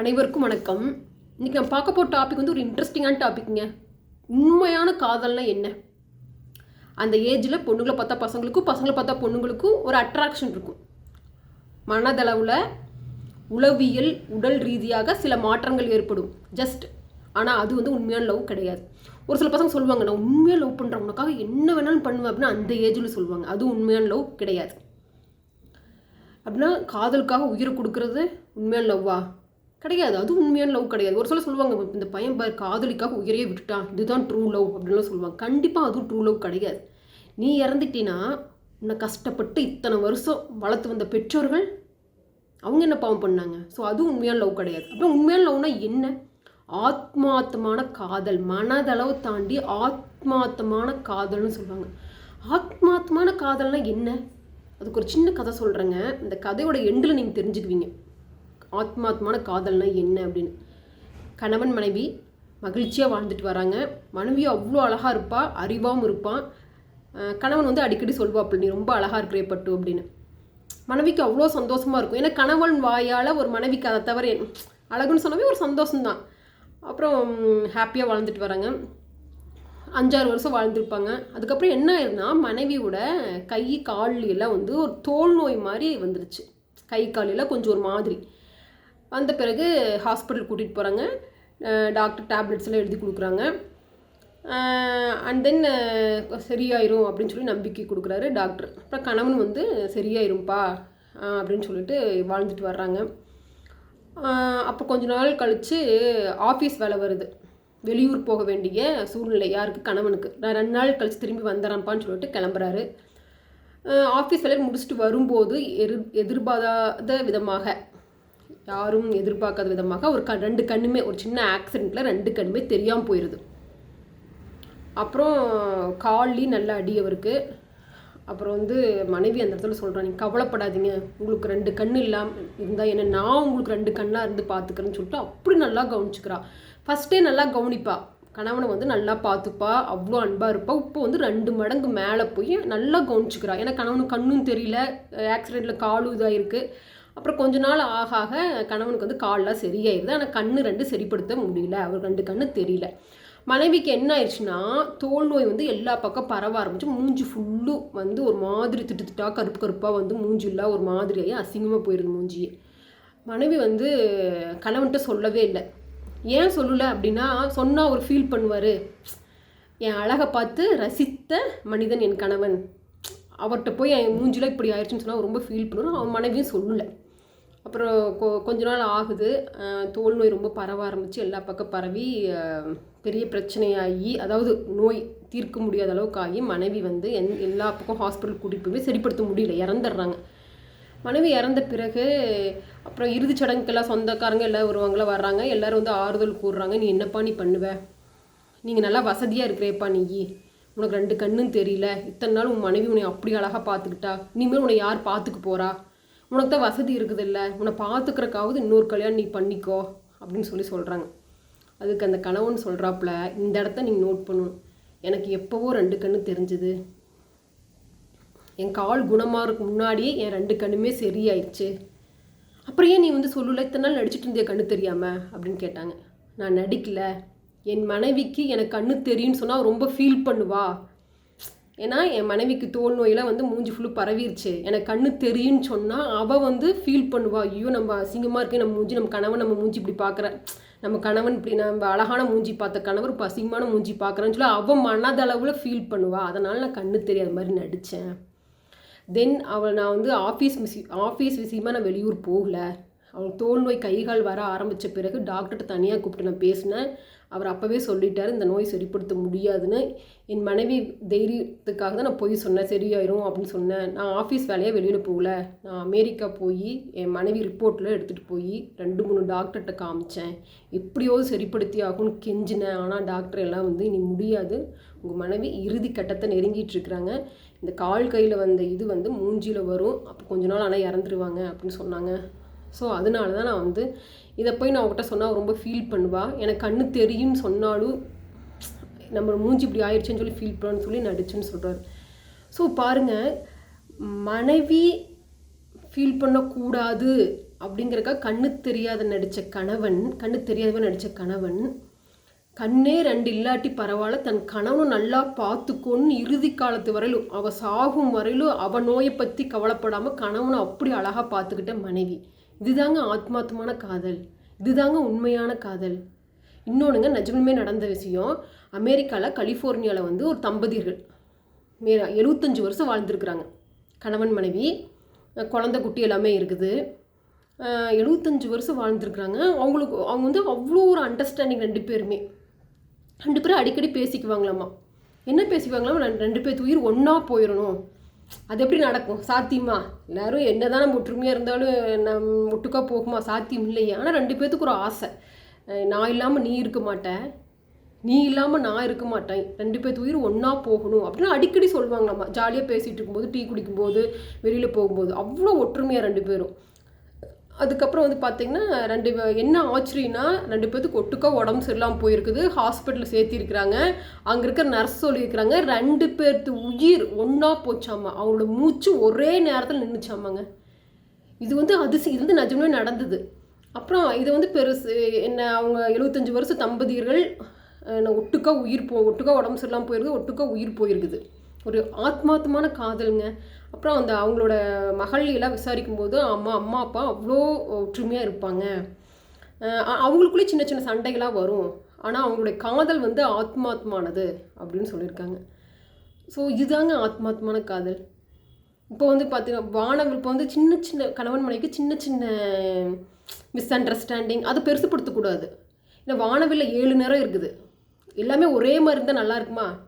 அனைவருக்கும் வணக்கம். இன்றைக்கி நான் பார்க்க போகிற டாபிக் வந்து ஒரு இன்ட்ரெஸ்டிங்கான டாபிக்ங்க உண்மையான காதல்னா என்ன? அந்த ஏஜில் பொண்ணுங்களை பார்த்தா பசங்களுக்கும் பசங்களை பார்த்தா பொண்ணுங்களுக்கும் ஒரு அட்ராக்ஷன் இருக்கும். மனதளவில் உளவியல் உடல் ரீதியாக சில மாற்றங்கள் ஏற்படும். ஜஸ்ட் ஆனால் அது வந்து உண்மையான லவ் கிடையாது. ஒரு சில பசங்க சொல்லுவாங்க நான் உண்மையாக லவ் பண்ணுறேன் உனக்காக என்ன வேணாலும் பண்ணுவேன். அப்படின்னா அந்த ஏஜில் சொல்லுவாங்க. அது உண்மையான லவ் கிடையாது. அப்படின்னா காதலுக்காக உயிரை கொடுக்கறது உண்மையான லவ்வா கிடையாது. அது உண்மையான லவ் கிடையாது. ஒரு சில சொல்லுவாங்க இந்த பையன் பார் காதலிக்காக உயிரையே விட்டுட்டான். இதுதான் ட்ரூ லவ் அப்படின்லாம் சொல்லுவாங்க. கண்டிப்பாக அதுவும் ட்ரூ லவ் கிடையாது. நீ இறந்துட்டினா உன்னை கஷ்டப்பட்டு இத்தனை வருஷம் வளர்த்து வந்த பெற்றோர்கள் அவங்க என்ன பாவம் பண்ணாங்க? ஸோ அதுவும் உண்மையான லவ் கிடையாது. அப்புறம் உண்மையான லவ்னா என்ன? ஆத்மாத்தமான காதல். மனதளவு தாண்டி ஆத்மாத்தமான காதல்னு சொல்லுவாங்க. ஆத்மாத்தமான காதல்னால் என்ன? அதுக்கு ஒரு சின்ன கதை சொல்கிறேங்க இந்த கதையோட எண்டில் நீங்கள் தெரிஞ்சுக்குவீங்க. ஆத்மாத்மான காதல்னா என்ன அப்படின்னு. கணவன் மனைவி மகிழ்ச்சியாக வாழ்ந்துட்டு வராங்க. மனைவியும் அவ்வளோ அழகாக இருப்பா அறிவாகவும் இருப்பான் கணவன் வந்து அடிக்கடி சொல்வாப்பில் நீ ரொம்ப அழகாக இருக்கிறே பட்டு அப்படின்னு. மனைவிக்கு அவ்வளோ சந்தோஷமாக இருக்கும். ஏன்னா கணவன் வாயால் ஒரு மனைவிக்கு அதை தவிர அழகுன்னு சொன்னாவே ஒரு சந்தோஷம்தான். அப்புறம் ஹாப்பியாக வாழ்ந்துட்டு வராங்க. அஞ்சாறு வருஷம் வாழ்ந்துருப்பாங்க. அதுக்கப்புறம் என்ன ஆயிருந்தா மனைவியோட கை கால் எல்லாம் வந்து ஒரு தோல் நோய் மாதிரி வந்துருச்சு. கை கால் எல்லாம் கொஞ்சம் ஒரு மாதிரி. வந்த பிறகு ஹாஸ்பிட்டல் கூட்டிகிட்டு போகிறாங்க டாக்டர் டேப்லெட்ஸ் எல்லாம் எழுதி கொடுக்குறாங்க. அண்ட் தென் சரியாயிரும் அப்படின்னு சொல்லி நம்பிக்கை கொடுக்குறாரு டாக்டர். அப்புறம் கணவன் வந்து சரியாயிரும்ப்பா அப்படின்னு சொல்லிட்டு வாழ்ந்துட்டு வர்றாங்க. அப்போ கொஞ்ச நாள் கழித்து ஆஃபீஸ் வேலை வருது. வெளியூர் போக வேண்டிய சூழ்நிலை யாருக்கு? கணவனுக்கு. நான் ரெண்டு நாள் கழித்து திரும்பி வந்துடுறேன்ப்பான்னு சொல்லிட்டு கிளம்புறாரு. ஆஃபீஸ் வேலை முடிச்சுட்டு வரும்போது எதிர் எதிர்பாராத விதமாக யாரும் எதிர்பார்க்காத விதமாக ஒரு க ரெண்டு கண்ணுமே ஒரு சின்ன ஆக்சிடெண்ட்டில் ரெண்டு கண்ணுமே தெரியாமல் போயிடுது அப்புறம் கால்லையும் நல்ல அடி அவருக்கு. அப்புறம் வந்து மனைவி அந்த இடத்துல சொல்கிறான் நீ கவலைப்படாதீங்க. உங்களுக்கு ரெண்டு கண் இல்லாமல் இருந்தால் என்ன நான் உங்களுக்கு ரெண்டு கண்ணாக இருந்து பார்த்துக்கிறேன்னு சொல்லிட்டு அப்படி நல்லா கவனிச்சுக்கிறா. ஃபஸ்ட்டே நல்லா கவனிப்பா. கணவனை வந்து நல்லா பார்த்துப்பா அவ்வளோ அன்பாக இருப்பா. இப்போ வந்து ரெண்டு மடங்கு மேலே போய் நல்லா கவனிச்சுக்கிறா. ஏன்னா கணவனுக்கு கண்ணும் தெரியல. ஆக்சிடெண்ட்டில் காலும் இதாக இருக்குது அப்புறம் கொஞ்ச நாள் ஆக ஆக கணவனுக்கு வந்து கால்லாம் சரியாயிருது. ஆனால் கண்ணு ரெண்டு சரிப்படுத்த முடியல. அவர் ரெண்டு கண்ணு தெரியல. மனைவிக்கு என்ன ஆயிடுச்சுன்னா தோல் நோய் வந்து எல்லா பக்கம் பரவ ஆரம்பிச்சு மூஞ்சி ஃபுல்லும் வந்து ஒரு மாதிரி திட்டு திட்டா கருப்பு கருப்பாக வந்து மூஞ்சிலாம் ஒரு மாதிரியாகி அசிங்கமாக போயிடுது மூஞ்சியே. மனைவி வந்து கணவன்கிட்ட சொல்லவே இல்லை. ஏன் சொல்லலை அப்படின்னா சொன்னால் அவர் ஃபீல் பண்ணுவார். என் அழகை பார்த்து ரசித்த மனிதன் என் கணவன். அவர்கிட்ட போய் என் மூஞ்சிலாம் இப்படி ஆயிடுச்சுன்னு சொன்னால் ரொம்ப ஃபீல் பண்ணுவார். அவன் மனைவியும் சொல்லலை. அப்புறம் கொ கொஞ்ச நாள் ஆகுது. தோல் நோய் ரொம்ப பரவ ஆரம்பித்து எல்லா பக்கம் பரவி பெரிய பிரச்சனையாகி அதாவது நோய் தீர்க்க முடியாத அளவுக்கு ஆகி மனைவி வந்து எந் எல்லா பக்கம் ஹாஸ்பிட்டல் கூட்டிகிட்டு போய் சரிப்படுத்த முடியல இறந்துடுறாங்க. மனைவி இறந்த பிறகு அப்புறம் இறுதி சடங்குக்கெல்லாம் சொந்தக்காரங்க எல்லாம் வருவாங்களா வர்றாங்க. எல்லோரும் வந்து ஆறுதல் கூடுறாங்க நீ என்னப்பா நீ பண்ணுவ? நீங்கள் நல்லா வசதியாக இருக்கிறேப்பா நீ. உனக்கு ரெண்டு கண்ணும் தெரியல. இத்தனை நாள் உன் மனைவி உன்னை அப்படி அழகாக பார்த்துக்கிட்டா. இனிமேல் உன்னை யார் பார்த்துக்க போகிறா உனக்கு தான் வசதி இருக்குது இல்லை உன்னை பார்த்துக்கிறக்காவது இன்னொரு கல்யாணம் நீ பண்ணிக்கோ அப்படின்னு சொல்லி சொல்கிறாங்க அதுக்கு அந்த கணவன் சொல்கிறாப்புல இந்த இடத்த நீங்கள் நோட் பண்ணணும். எனக்கு எப்போவோ ரெண்டு கண்ணு தெரிஞ்சுது. என் கால் குணமாகறதுக்கு முன்னாடியே என் ரெண்டு கண்ணுமே சரியாயிடுச்சு அப்புறம் ஏன் நீ வந்து சொல்லல இத்தனை நாள் நடிச்சிட்டு இருந்திய கண்ணு தெரியாமல் அப்படின்னு கேட்டாங்க. நான் நடிக்கல. என் மனைவிக்கு எனக்கு கண்ணு தெரியும்னு சொன்னால் ரொம்ப ஃபீல் பண்ணுவா. ஏன்னா என் மனைவிக்கு தோல் நோயெல்லாம் வந்து மூஞ்சி ஃபுல்லு பரவிருச்சு. எனக்கு கண்ணு தெரியும்னு சொன்னால் அவள் வந்து ஃபீல் பண்ணுவா. ஐயோ நம்ம அசிங்கமாக இருக்கே நம்ம மூஞ்சி நம்ம கணவன் நம்ம மூஞ்சி இப்படி பார்க்குற நம்ம கணவன் இப்படி நம்ம அழகான மூஞ்சி பார்த்த கணவர் இப்போ அசிங்கமான மூஞ்சி பார்க்குறேன்னு சொல்லி அவள் மனதளவில் ஃபீல் பண்ணுவா. அதனால் நான் கண்ணு தெரியாத மாதிரி நடித்தேன் தென் அவள் நான் வந்து ஆஃபீஸ் மிஸ் ஆஃபீஸ் விஷயமா நான் வெளியூர் போகல. அவங்க தோல் நோய் கைகால் வர ஆரம்பித்த பிறகு டாக்டர்கிட்ட தனியாக கூப்பிட்டு நான் பேசினேன். அவர் அப்போவே சொல்லிட்டார் இந்த நோய் சரிப்படுத்த முடியாதுன்னு. என் மனைவி தைரியத்துக்காக தான் நான் போய் சொன்னேன் சரியாயிரும் அப்படின்னு சொன்னேன். நான் ஆஃபீஸ் வேலையாக வெளியில் போகல. நான் அமெரிக்கா போய் என் மனைவி ரிப்போர்ட்டில் எடுத்துகிட்டு போய் ரெண்டு மூணு டாக்டர்கிட்ட காமிச்சேன். எப்படியாவது சரிப்படுத்தி ஆகும்னு கெஞ்சினேன். ஆனால் டாக்டர் எல்லாம் வந்து இனி முடியாது. உங்கள் மனைவி இறுதி கட்டத்தை நெருங்கிட்டு இருக்கிறாங்க. இந்த கால் கையில் வந்த இது வந்து மூஞ்சியில் வரும். அப்போ கொஞ்ச நாள் ஆனால் இறந்துருவாங்க அப்படின்னு சொன்னாங்க. ஸோ அதனால தான் நான் வந்து இதை போய் நான் அவகிட்ட சொன்னால் ரொம்ப ஃபீல் பண்ணுவாள் எனக்கு கண்ணு தெரியும்னு சொன்னாலும் நம்ம மூஞ்சி இப்படி ஆயிடுச்சுன்னு சொல்லி ஃபீல் பண்ணுன்னு சொல்லி நடிச்சுன்னு சொல்கிறாரு ஸோ பாருங்கள் மனைவி ஃபீல் பண்ணக்கூடாது அப்படிங்கிறக்கா கண்ணு தெரியாத நடித்த கணவன் கண்ணு தெரியாதவன் நடித்த கணவன் கண்ணே ரெண்டு இல்லாட்டி பரவாயில்ல தன் கணவனும் நல்லா பார்த்துக்கோன்னு இறுதி காலத்து வரையிலும் அவள் சாகும் வரையிலும் அவள் நோயை பற்றி கவலைப்படாமல் கணவனை அப்படி அழகாக பார்த்துக்கிட்ட மனைவி. இதுதாங்க ஆத்மார்த்தமான காதல். இதுதாங்க உண்மையான காதல். இன்னொன்றுங்க நிஜமே நடந்த விஷயம். அமெரிக்காவில் கலிஃபோர்னியாவில் வந்து ஒரு தம்பதியர்கள் மே எழுபத்தஞ்சு வருஷம் வாழ்ந்துருக்குறாங்க. கணவன் மனைவி குழந்தை குட்டி எல்லாமே இருக்குது. எழுபத்தஞ்சு வருஷம் வாழ்ந்துருக்குறாங்க. அவங்களுக்கு அவங்க வந்து அவ்வளோ ஒரு அண்டர்ஸ்டாண்டிங் ரெண்டு பேருமே. ரெண்டு பேரும் அடிக்கடி பேசிக்குவாங்களாம்மா என்ன பேசிக்குவாங்களாம்? ரெண்டு ரெண்டு பேர்த்து உயிர் ஒன்றா போயிடணும் அது எப்படி நடக்கும்? சாத்தியமா? எல்லோரும் என்ன தான் நம்ம ஒற்றுமையாக இருந்தாலும் நம் ஒட்டுக்கா போகுமா? சாத்தியம் இல்லையே. ஆனால் ரெண்டு பேர்த்துக்கு ஒரு ஆசை. நான் இல்லாமல் நீ இருக்க மாட்டேன். நீ இல்லாமல் நான் இருக்க மாட்டேன். ரெண்டு பேர்த்து உயிர் ஒன்றா போகணும். அப்படின்னு அடிக்கடி சொல்லுவாங்க நம்ம ஜாலியாக பேசிகிட்டு இருக்கும்போது டீ குடிக்கும்போது வெளியில் போகும்போது. அவ்வளோ ஒற்றுமையாக ரெண்டு பேரும். அதுக்கப்புறம் வந்து பார்த்திங்கன்னா ரெண்டு என்ன ஆச்சரியன்னா ரெண்டு பேர்த்துக்கு ஒட்டுக்கா உடம்பு சரியில்லாமல் போயிருக்குது. ஹாஸ்பிட்டலில் சேர்த்திருக்கிறாங்க. அங்கே இருக்கிற நர்ஸ் சொல்லியிருக்கிறாங்க. ரெண்டு பேர்த்து உயிர் ஒன்றா போச்சாமா? அவங்களோட மூச்சு ஒரே நேரத்தில் நின்றுச்சாமாங்க இது வந்து அதிசயம் இது வந்து நிஜமே நடந்தது. அப்புறம் இது வந்து பெருசு என்ன அவங்க எழுபத்தஞ்சி வருஷம் தம்பதியர்கள் ஒட்டுக்கா உயிர் போ ஒட்டுக்கா உடம்பு சரியில்லாமல் போயிருக்குது ஒட்டுக்கா உயிர் போயிருக்குது. ஒரு ஆத்மார்த்தமான காதலுங்க. அப்புறம் அந்த அவங்களோட மகளிலாம் விசாரிக்கும் போது அம்மா அம்மா அப்பா அவ்வளோ ஒற்றுமையாக இருப்பாங்க. அவங்களுக்குள்ளே சின்ன சின்ன சண்டைகளாக வரும். ஆனால் அவங்களுடைய காதல் வந்து ஆத்மாத்மானது அப்படின்னு சொல்லியிருக்காங்க. ஸோ இதுதாங்க ஆத்மாத்மான காதல். இப்போ வந்து பார்த்தீங்கன்னா வானவர்கள் இப்போ வந்து சின்ன சின்ன கணவன் மனைவிக்கு சின்ன சின்ன மிஸ் அண்டர்ஸ்டாண்டிங் அதை பெருசுப்படுத்தக்கூடாது. ஏன்னா வானவில் ஏழு நேரம் இருக்குது. எல்லாமே ஒரே மாதிரி இருந்தால் நல்லா இருக்குமா?